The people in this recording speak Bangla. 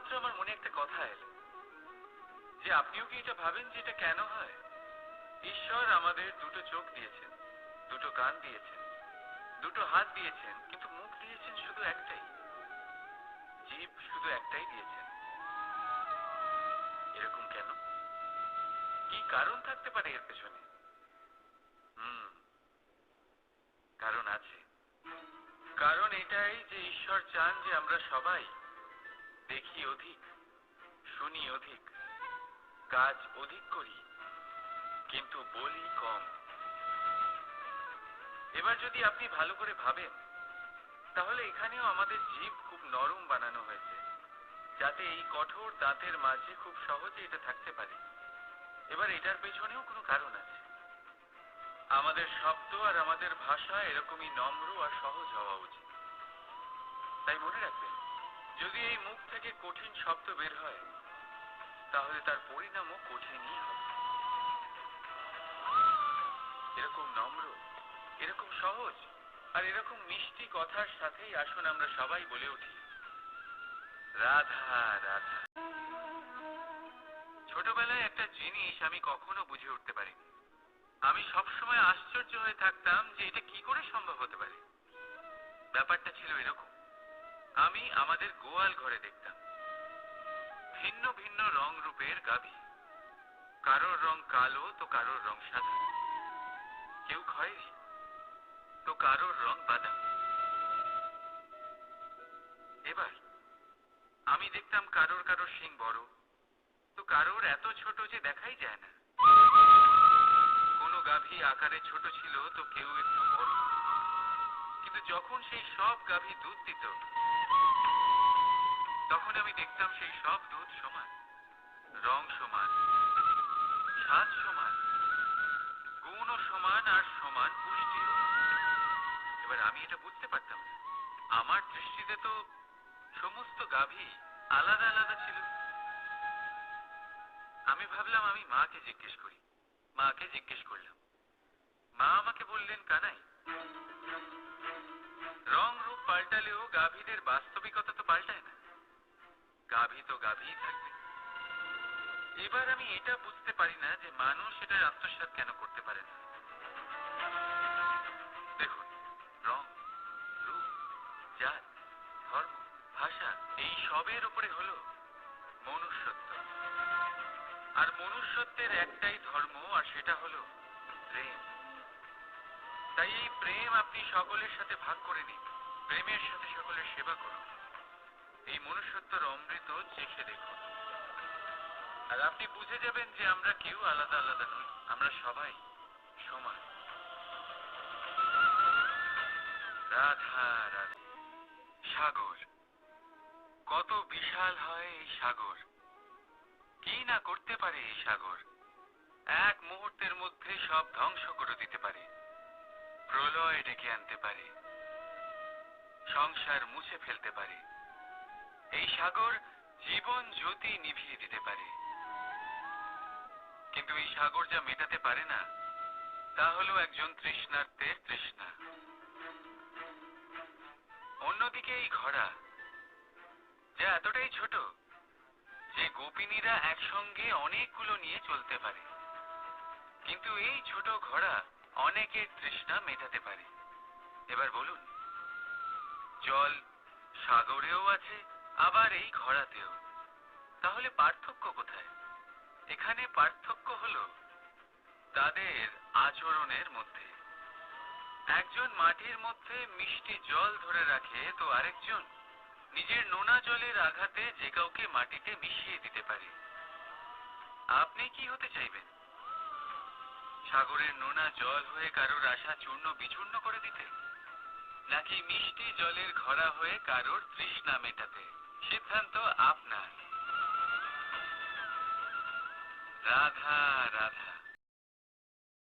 মাত্র আমার মনে একটা কথা এলো। যে আপনিও কি এটা ভাবেন যে এটা কেন হয়? ঈশ্বর আমাদের দুটো চোখ দিয়েছেন, দুটো কান দিয়েছেন, দুটো হাত দিয়েছেন, কিন্তু মুখ দিয়েছেন শুধু একটাই। জীব শুধু একটাই দিয়েছেন। এরকম কেন? কি কারণ থাকতে পারে এর পেছনে? হুম, কারণ আছে। কারণ এটাই যে ঈশ্বর চান যে আমরা সবাই দেখি অধিক, শুনি অধিক, কাজ অধিক করি, কিন্তু বলি কম। এবার যদি আপনি ভালো করে ভাবেন, তাহলে এখানেও আমাদের জীব খুব নরম বানানো হয়েছে, যাতে এই কঠোর দাঁতের মাঝে খুব সহজে এটা থাকতে পারে। এবার এটার পেছনেও কোনো কারণ আছে। আমাদের শব্দ আর আমাদের ভাষা এরকমই নম্র আর সহজ হওয়া উচিত। তাই মনে রাখবেন যদি এই মুখ থেকে কঠিন শব্দ বের হয়, তাহলে তার পরিণামও কঠিনই হবে। এরকম নম্র, এরকম সহজ, আর এরকম মিষ্টি কথার সাথেই আসুন আমরা সবাই বলে উঠি, রাধা রাধা। ছোটবেলায় একটা জিনিস আমি কখনো বুঝে উঠতে পারিনি। আমি সবসময় আশ্চর্য হয়ে থাকতাম যে এটা কি করে সম্ভব হতে পারে। ব্যাপারটা ছিল এরকম। আমি আমাদের গোয়াল ঘরে দেখতাম। ভিন্ন ভিন্ন রং রূপের গাভী। কারোর রং কালো, তো কারোর রং সাদা। কেউ খয়েরি, তো কারোর রং বাদাম। এবার আমি দেখতাম কারোর কারোর শিং বড়, তো কারোর এত ছোট যে দেখাই যায় না। কোনো গাভী আকারে ছোট ছিল, তো কেউ একটু বড়। কিন্তু যখন সেই সব গাভী দুধ দিত তখন আমি দেখতাম সেই সব দুধ সমান। রং সমান, স্বাদ সমান, গুণও সমান আর সমান পুষ্টিও। এবার আমি এটা বুঝতে পারতাম আমার দৃষ্টিতে তো সমস্ত গাভী আলাদা আলাদা ছিল। আমি ভাবলাম আমি মাকে জিজ্ঞেস করি। মাকে জিজ্ঞেস করলাম, মা আমাকে বললেন কানাই, রং রূপ পাল্টালেও গাভীদের বাস্তবিকতা তো পাল্টায় না। গাভী তো গাভীই থাকবে। এবার আমি এটা বুঝতে পারি না যে মানুষ এটার আত্মসাৎ কেন করতে পারে না। দেখুন, রং, রূপ, জাত, ধর্ম, ভাষা, এই সবের উপরে হলো মনুষ্যত্ব। আর মনুষ্যত্বের একটাই ধর্ম, আর সেটা হলো প্রেম। তাই এই প্রেম আপনি সকলের সাথে ভাগ করে নিন। প্রেমের সাথে সকলের সেবা করুন। এই মনুষ্যত্বর অমৃত চেখে দেখুন। আর আপনি বুঝে যাবেন যে আমরা কেউ আলাদা আলাদা নই, আমরা সবাই সমান। রাধা রাধা। সাগর। কত বিশাল হয় এই সাগর। কি না করতে পারে এই সাগর? এক মুহূর্তের মধ্যে সব ধ্বংস করে দিতে পারে। প্রলয় ডেকে আনতে পারে। সংসার মুছে ফেলতে পারে। এই সাগর জীবন জ্যোতি নিভিয়ে দিতে পারে। কিন্তু এই সাগর যা মেটাতে পারে না, তা হলো একজন তৃষ্ণার্তের তৃষ্ণা। অন্যদিকে এই ঘোড়া, যা এতটাই ছোট যে গোপিনীরা একসঙ্গে অনেকগুলো নিয়ে চলতে পারে। কিন্তু এই ছোট ঘোড়া অনেকের তৃষ্ণা মেটাতে পারে। এবার বলুন, জল সাগরেও আছে আবার এই ঘোড়াতেও। তাহলে পার্থক্য কোথায়? এখানে পার্থক্য হলো তাদের আচরণের মধ্যে। একজন মাটির মধ্যে মিষ্টি জল ধরে রাখে তো আরেকজন নিজের নোনা জলের আঘাতে যে কাউকে মাটিতে মিশিয়ে দিতে পারে। আপনি কি হতে চাইবেন? সাগরের নোনা জল হয়ে কারোর আশা চূর্ণ বিচূর্ণ করে দিতে? নাকি মিষ্টি জলের ঘরা হয়ে কারোর তৃষ্ণা মেটাতে? সিদ্ধান্ত আপনার। রাধা রাধা।